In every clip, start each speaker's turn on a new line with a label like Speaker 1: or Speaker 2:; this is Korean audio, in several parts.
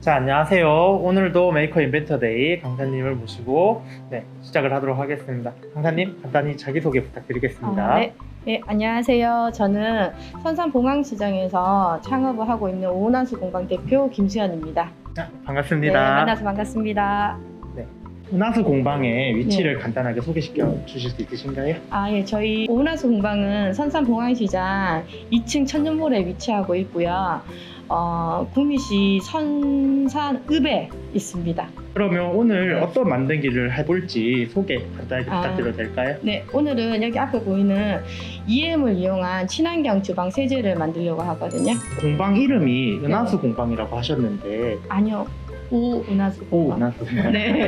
Speaker 1: 자, 안녕하세요. 오늘도 메이커 인벤터 데이 강사님을 모시고 네, 시작을 하도록 하겠습니다. 강사님, 간단히 자기소개 부탁드리겠습니다.
Speaker 2: 아, 네. 네, 안녕하세요. 저는 선산봉항시장에서 창업을 하고 있는 오은환수 공방 대표 김수현입니다.
Speaker 1: 자,
Speaker 2: 네,
Speaker 1: 반갑습니다.
Speaker 2: 만나서 반갑습니다.
Speaker 1: 은하수 공방의 위치를
Speaker 2: 네.
Speaker 1: 간단하게 소개시켜 주실 수 있으신가요?
Speaker 2: 아, 예, 저희 오은환수 공방은 선산봉항시장 2층 천년몰에 위치하고 있고요. 어, 구미시 선산읍에 있습니다.
Speaker 1: 그러면 오늘 어떤 만들기를 해볼지 소개 간단하게
Speaker 2: 아.
Speaker 1: 부탁드려도 될까요?
Speaker 2: 네, 오늘은 여기 앞에 보이는 EM을 이용한 친환경 주방 세제를 만들려고 하거든요.
Speaker 1: 공방 이름이
Speaker 2: 네.
Speaker 1: 은하수 공방이라고 하셨는데
Speaker 2: 아니요, 오은하수
Speaker 1: 오
Speaker 2: 공방.
Speaker 1: 은하수
Speaker 2: 네.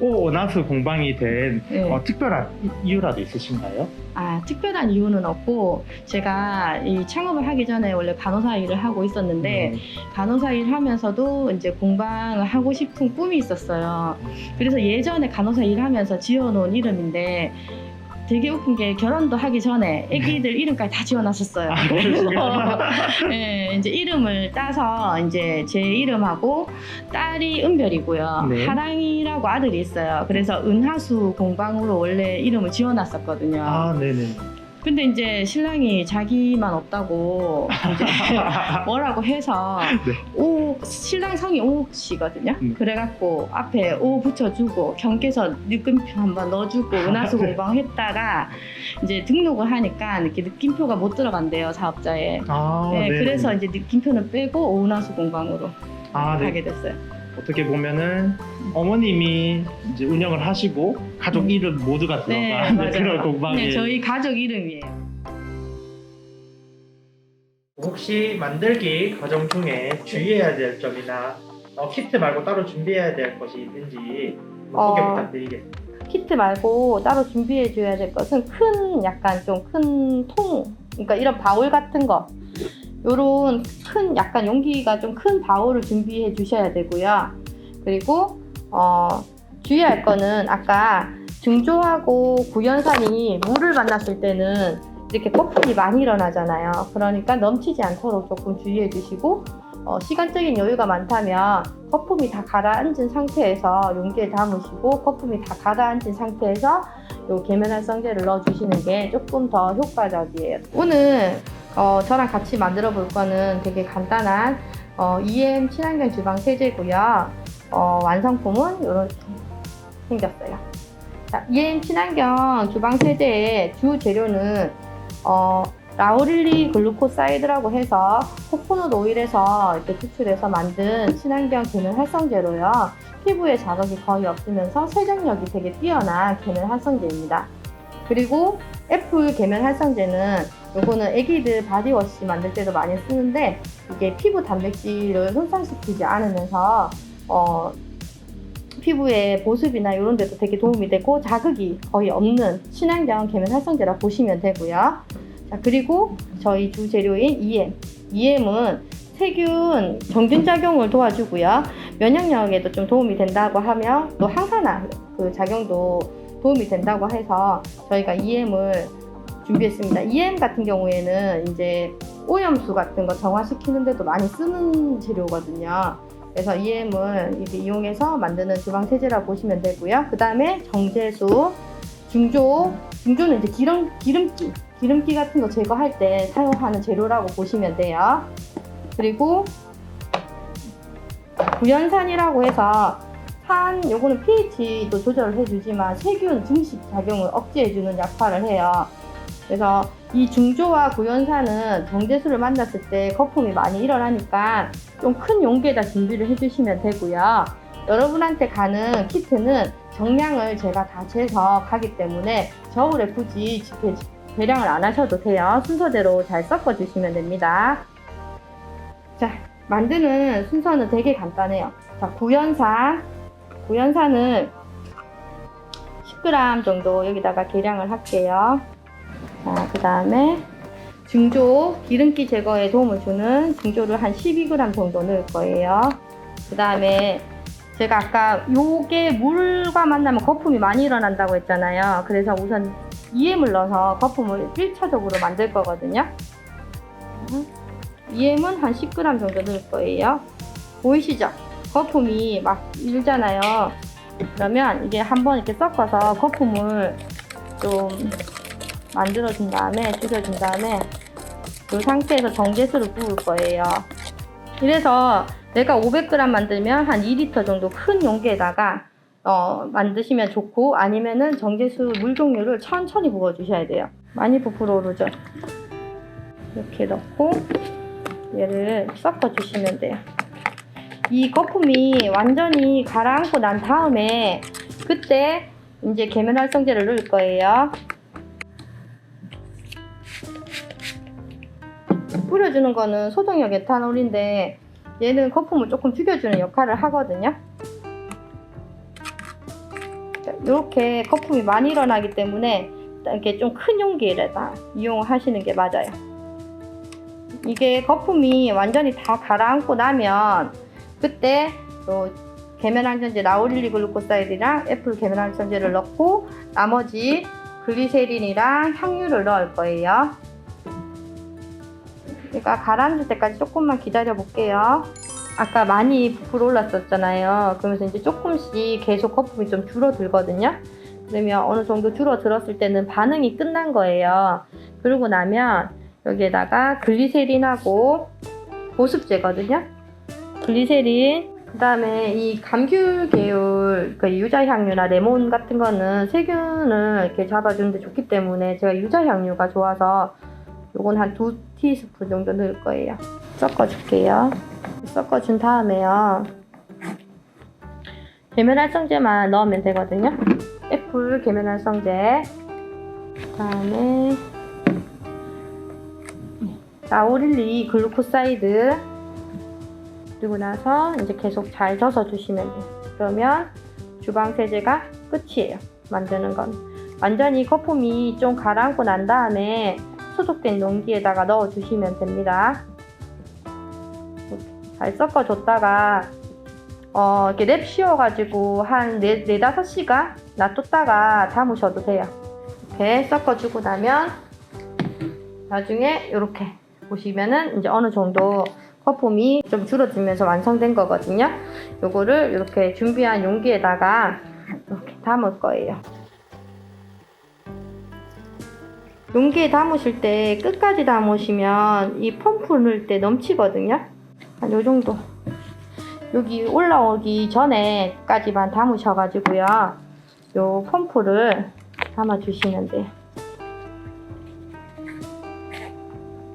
Speaker 1: 오 은하수 공방이 된
Speaker 2: 네.
Speaker 1: 어, 특별한 이- 이유라도 있으신가요?
Speaker 2: 아, 특별한 이유는 없고 제가 이 창업을 하기 전에 원래 간호사 일을 하고 있었는데
Speaker 1: 음,
Speaker 2: 간호사 일 하면서도 이제 공방을 하고 싶은 꿈이 있었어요. 그래서 예전에 간호사 일하면서 지어놓은 이름인데 되게 웃긴 게 결혼도 하기 전에 아기들 이름까지 다 지어놨었어요.
Speaker 1: 아.
Speaker 2: 네, 이제 이름을 따서 이제 제 이름하고 딸이 은별이고요.
Speaker 1: 네.
Speaker 2: 하랑이라고 아들이 있어요. 그래서 은하수 공방으로 원래 이름을 지어놨었거든요.
Speaker 1: 아, 네네.
Speaker 2: 근데 이제 신랑이 자기만 없다고 이제 뭐라고 해서
Speaker 1: 네.
Speaker 2: 오 신랑 성이 오옥 씨거든요.
Speaker 1: 음.
Speaker 2: 그래갖고 앞에 오 붙여주고 경계서 느낌표 한번 넣어주고 은하수 공방했다가 이제 등록을 하니까 이렇게 느낌표가 못 들어간대요 사업자에.
Speaker 1: 아,
Speaker 2: 네,
Speaker 1: 네네.
Speaker 2: 그래서 이제 느낌표는 빼고 오은하수 공방으로
Speaker 1: 아, 네.
Speaker 2: 하게 됐어요.
Speaker 1: 어떻게 보면은 어머님이 이제 운영을 하시고 가족
Speaker 2: 음.
Speaker 1: 이름 모두가
Speaker 2: 네,
Speaker 1: 들어간
Speaker 2: 맞아요.
Speaker 1: 그런 공방에
Speaker 2: 네, 저희 가족 이름이에요.
Speaker 1: 혹시 만들기 과정 중에 주의해야 될 점이나 어, 키트 말고 따로 준비해야 될 것이 있는지 소개
Speaker 2: 어.
Speaker 1: 부탁드리겠습니다.
Speaker 2: 키트 말고 따로 준비해 줘야 될 것은 큰 약간 좀 큰 통, 그러니까 이런 바울 같은 거, 요런 큰 약간 용기가 좀 큰 바울을 준비해 주셔야 되고요. 그리고 어, 주의할 거는 아까 증조하고 구연산이 물을 만났을 때는 이렇게 거품이 많이 일어나잖아요. 그러니까 넘치지 않도록 조금 주의해 주시고 어, 시간적인 여유가 많다면 거품이 다 가라앉은 상태에서 용기에 담으시고 거품이 다 가라앉은 상태에서 요 계면활성제를 넣어주시는 게 조금 더 효과적이에요. 오늘 어, 저랑 같이 만들어 볼 거는 되게 간단한 어, EM 친환경 주방 세제고요. 어, 완성품은 이렇게 생겼어요. 자, EM 친환경 주방 세제의 주 재료는 어, 라우릴리 글루코사이드라고 해서 코코넛 오일에서 이렇게 추출해서 만든 친환경 계면 활성제로요. 피부에 자극이 거의 없으면서 세정력이 되게 뛰어난 계면 활성제입니다. 그리고 애플 계면 활성제는 요거는 애기들 바디워시 만들 때도 많이 쓰는데 이게 피부 단백질을 손상시키지 않으면서 어, 피부의 보습이나 이런 데도 되게 도움이 되고 자극이 거의 없는 친환경 계면 활성제라 보시면 되고요. 자, 그리고 저희 주 재료인 EM. EM은 세균 정균 작용을 도와주고요. 면역력에도 좀 도움이 된다고 하며 또 항산화 그 작용도 도움이 된다고 해서 저희가 EM을 준비했습니다. EM 같은 경우에는 이제 오염수 같은 거 정화시키는 데도 많이 쓰는 재료거든요. 그래서 EM을 이렇게 이용해서 만드는 주방 세제라 보시면 되고요. 그 다음에 정제수, 중조, 중조는 이제 기름, 기름기, 기름기 같은 거 제거할 때 사용하는 재료라고 보시면 돼요. 그리고 구연산이라고 해서 산, 요거는 pH도 조절을 해주지만 세균 증식 작용을 억제해주는 역할을 해요. 그래서 이 중조와 구연산은 정제수를 만났을 때 거품이 많이 일어나니까 좀 큰 용기에다 준비를 해주시면 되고요. 여러분한테 가는 키트는 정량을 제가 다 재서 가기 때문에 겨울에 굳이 배- 배량을 안 하셔도 돼요. 순서대로 잘 섞어 주시면 됩니다. 자, 만드는 순서는 되게 간단해요. 자, 구연산. 구연산을 10g 정도 여기다가 계량을 할게요. 자, 그 다음에 증조, 기름기 제거에 도움을 주는 증조를 한 12g 정도 넣을 거예요. 그 다음에 제가 아까 요게 물과 만나면 거품이 많이 일어난다고 했잖아요. 그래서 우선 EM을 넣어서 거품을 1차적으로 만들 거거든요. EM은 한 10g 정도 넣을 거예요. 보이시죠? 거품이 막 일잖아요. 그러면 이게 한번 이렇게 섞어서 거품을 좀 만들어준 다음에 줄여준 다음에 이 상태에서 정제수를 부을 거예요. 이래서 내가 500g 만들면 한 2리터 정도 큰 용기에다가 어, 만드시면 좋고 아니면은 정제수 물 종류를 천천히 부어주셔야 돼요. 많이 부풀어 오르죠. 이렇게 넣고 얘를 섞어 주시면 돼요. 이 거품이 완전히 가라앉고 난 다음에 그때 이제 계면활성제를 넣을 거예요. 뿌려주는 거는 소독용 에탄올인데 얘는 거품을 조금 죽여주는 역할을 하거든요. 이렇게 거품이 많이 일어나기 때문에 이렇게 좀 큰 용기에다 이용하시는 게 맞아요. 이게 거품이 완전히 다 가라앉고 나면 그때 또 계면항전제 라우릴리 글루코사이드랑 애플 계면항전제를 넣고 나머지 글리세린이랑 향유를 넣을 거예요. 그러니까 가라앉을 때까지 조금만 기다려 볼게요. 아까 많이 부풀어 올랐었잖아요. 그러면서 이제 조금씩 계속 거품이 좀 줄어들거든요. 그러면 어느 정도 줄어들었을 때는 반응이 끝난 거예요. 그러고 나면 여기에다가 글리세린하고 보습제거든요. 글리세린, 그 다음에 이 감귤 계열 그 유자향유나 레몬 같은 거는 세균을 이렇게 잡아주는데 좋기 때문에 제가 유자향유가 좋아서 요건 한 두 티스푼 정도 넣을 거예요. 섞어줄게요. 섞어준 다음에요. 계면활성제만 넣으면 되거든요. 애플 계면활성제. 그 다음에 라오릴리 글루코사이드. 그리고 나서 이제 계속 잘 져서 주시면 돼요. 그러면 주방 세제가 끝이에요. 만드는 건. 완전히 거품이 좀 가라앉고 난 다음에 소독된 용기에다가 넣어 주시면 됩니다. 잘 섞어줬다가 어, 이렇게 랩 씌워가지고 한 4, 5시간 놔뒀다가 담으셔도 돼요. 이렇게 섞어주고 나면 나중에 이렇게 보시면은 이제 어느 정도 거품이 좀 줄어들면서 완성된 거거든요. 요거를 이렇게 준비한 용기에다가 이렇게 담을 거예요. 용기에 담으실 때 끝까지 담으시면 이 펌프 넣을 때 넘치거든요. 한 요 정도. 여기 올라오기 전에까지만 담으셔가지고요. 요 펌프를 담아주시면 돼요.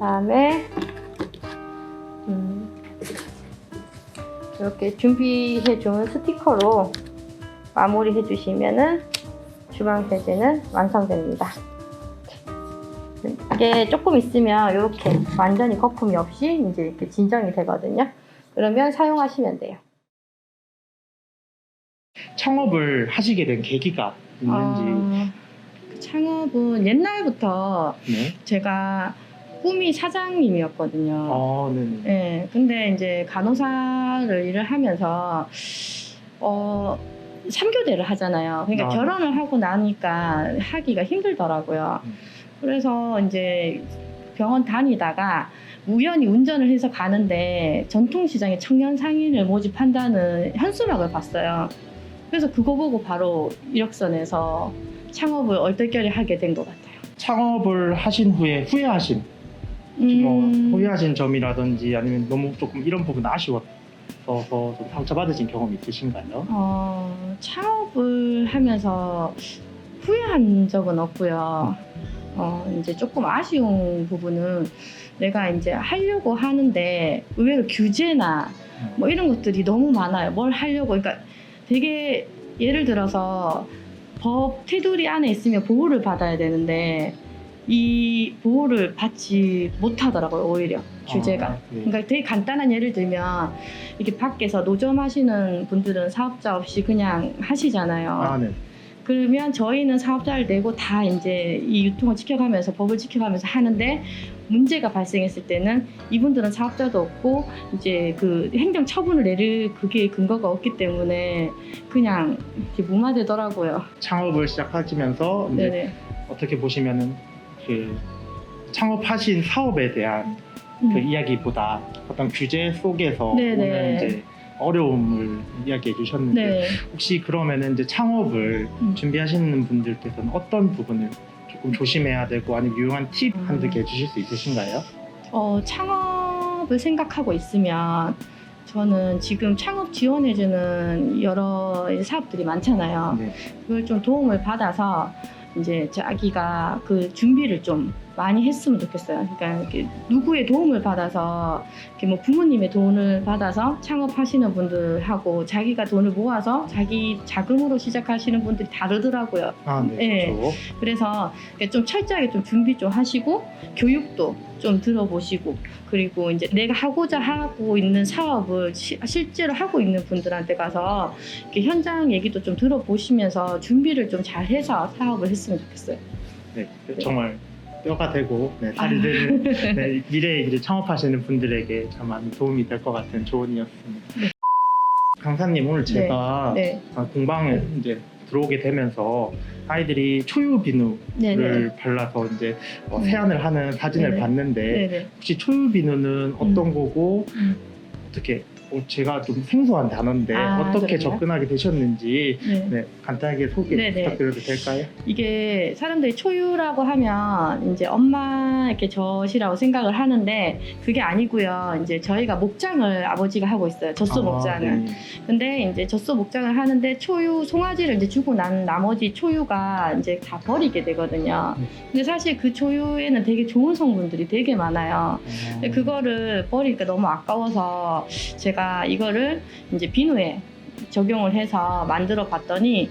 Speaker 2: 다음에 음, 이렇게 준비해준 스티커로 마무리해 주시면은 주방 세제는 완성됩니다. 이게 조금 있으면 이렇게 완전히 거품이 없이 이제 이렇게 진정이 되거든요. 그러면 사용하시면 돼요.
Speaker 1: 창업을 하시게 된 계기가 있는지.
Speaker 2: 어, 그 창업은 옛날부터
Speaker 1: 네.
Speaker 2: 제가 꿈이 사장님이었거든요.
Speaker 1: 아, 네.
Speaker 2: 예, 근데 이제 간호사를 일을 하면서 어 3교대를 하잖아요. 그러니까
Speaker 1: 아.
Speaker 2: 결혼을 하고 나니까 하기가 힘들더라고요.
Speaker 1: 음.
Speaker 2: 그래서 이제 병원 다니다가 우연히 운전을 해서 가는데 전통시장에 청년 상인을 모집한다는 현수막을 봤어요. 그래서 그거 보고 바로 이력서내서 창업을 얼떨결에 하게 된 것 같아요.
Speaker 1: 창업을 하신 후에 후회하신
Speaker 2: 음,
Speaker 1: 뭐 후회하신 점이라든지 아니면 너무 조금 이런 부분 아쉬웠어서 좀 상처받으신 경험이 있으신가요?
Speaker 2: 어, 창업을 하면서 후회한 적은 없고요. 어, 이제 조금 아쉬운 부분은 내가 이제 하려고 하는데 의외로 규제나 뭐 이런 것들이 너무 많아요. 뭘 하려고. 그러니까 되게 예를 들어서 법 테두리 안에 있으면 보호를 받아야 되는데 이 보호를 받지 못하더라고요, 오히려 규제가.
Speaker 1: 아, 네.
Speaker 2: 그러니까 되게 간단한 예를 들면 이렇게 밖에서 노점 하시는 분들은 사업자 없이 그냥 하시잖아요.
Speaker 1: 아, 네.
Speaker 2: 그러면 저희는 사업자를 내고 다 이제 이 유통을 지켜가면서 법을 지켜가면서 하는데 문제가 발생했을 때는 이분들은 사업자도 없고 이제 그 행정 처분을 내릴 그게 근거가 없기 때문에 그냥 이렇게 무마되더라고요.
Speaker 1: 창업을 시작하시면서 이제
Speaker 2: 네네.
Speaker 1: 어떻게 보시면은 그 창업하신 사업에 대한 그
Speaker 2: 음.
Speaker 1: 이야기보다 어떤 규제 속에서
Speaker 2: 네네.
Speaker 1: 오는 이제 어려움을 이야기해 주셨는데
Speaker 2: 네.
Speaker 1: 혹시 그러면은 이제 창업을
Speaker 2: 음.
Speaker 1: 준비하시는 분들께서는 어떤 부분을 조금 조심해야 되고 아니면 유용한 팁
Speaker 2: 음.
Speaker 1: 한두 개 주실 수 있으신가요?
Speaker 2: 어, 창업을 생각하고 있으면 저는 지금 창업 지원해주는 여러 사업들이 많잖아요.
Speaker 1: 네.
Speaker 2: 그걸 좀 도움을 받아서 이제 자기가 그 준비를 좀 많이 했으면 좋겠어요. 그러니까 이렇게 누구의 도움을 받아서 이렇게 뭐 부모님의 돈을 받아서 창업하시는 분들하고 자기가 돈을 모아서 자기 자금으로 시작하시는 분들이 다르더라고요.
Speaker 1: 아, 네.
Speaker 2: 네.
Speaker 1: 그렇죠.
Speaker 2: 그래서 좀 철저하게 좀 준비 좀 하시고 교육도 좀 들어보시고 그리고 이제 내가 하고자 하고 있는 사업을 시- 실제로 하고 있는 분들한테 가서 이렇게 현장 얘기도 좀 들어보시면서 준비를 좀 잘해서 사업을 했으면 좋겠어요.
Speaker 1: 네. 정말 뼈가 되고 네, 살이 되는 네, 미래에 이제 창업하시는 분들에게 참 많이 도움이 될 것 같은 조언이었습니다.
Speaker 2: 네.
Speaker 1: 강사님 오늘 제가
Speaker 2: 네,
Speaker 1: 아, 공방에 이제 들어오게 되면서 아이들이 초유 비누를
Speaker 2: 네, 네,
Speaker 1: 발라서 이제 어,
Speaker 2: 네.
Speaker 1: 세안을 하는 사진을
Speaker 2: 네네.
Speaker 1: 봤는데
Speaker 2: 네, 네.
Speaker 1: 혹시 초유 비누는 어떤 거고
Speaker 2: 음.
Speaker 1: 어떻게 어, 제가 좀 생소한 단어인데
Speaker 2: 아,
Speaker 1: 어떻게
Speaker 2: 그래요?
Speaker 1: 접근하게 되셨는지
Speaker 2: 네.
Speaker 1: 네, 간단하게 소개
Speaker 2: 네 네.
Speaker 1: 부탁드려도 될까요?
Speaker 2: 이게 사람들이 초유라고 하면 이제 엄마 이렇게 젖이라고 생각을 하는데 그게 아니고요. 이제 저희가 목장을 아버지가 하고 있어요. 젖소 목장을.
Speaker 1: 네.
Speaker 2: 근데 이제 젖소 목장을 하는데 초유 송아지를 이제 주고 난 나머지 초유가 이제 다 버리게 되거든요.
Speaker 1: 네.
Speaker 2: 근데 사실 그 초유에는 되게 좋은 성분들이 되게 많아요.
Speaker 1: 어,
Speaker 2: 근데 그거를 버리니까 너무 아까워서 제가 이거를 이제 비누에 적용을 해서 만들어 봤더니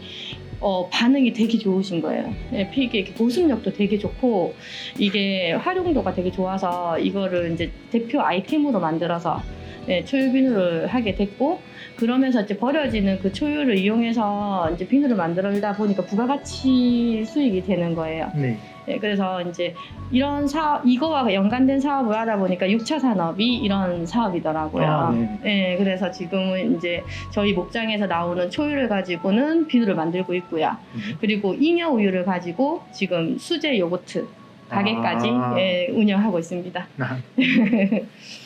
Speaker 2: 어, 반응이 되게 좋으신 거예요. 예, 피게 보습력도 되게 좋고 이게 활용도가 되게 좋아서 이거를 이제 대표 아이템으로 만들어서 예, 초유 비누를 하게 됐고 그러면서 이제 버려지는 그 초유를 이용해서 이제 비누를 만들다 보니까 부가가치 수익이 되는 거예요.
Speaker 1: 네.
Speaker 2: 예, 그래서 이제 이런 사업, 이거와 연관된 사업을 알아보니까 6차 산업이 이런 사업이더라고요.
Speaker 1: 아, 네.
Speaker 2: 예, 그래서 지금은 이제 저희 목장에서 나오는 초유를 가지고는 비누를 만들고 있고요.
Speaker 1: 네.
Speaker 2: 그리고 잉여 우유를 가지고 지금 수제 요거트 가게까지
Speaker 1: 아.
Speaker 2: 예, 운영하고 있습니다.
Speaker 1: 아,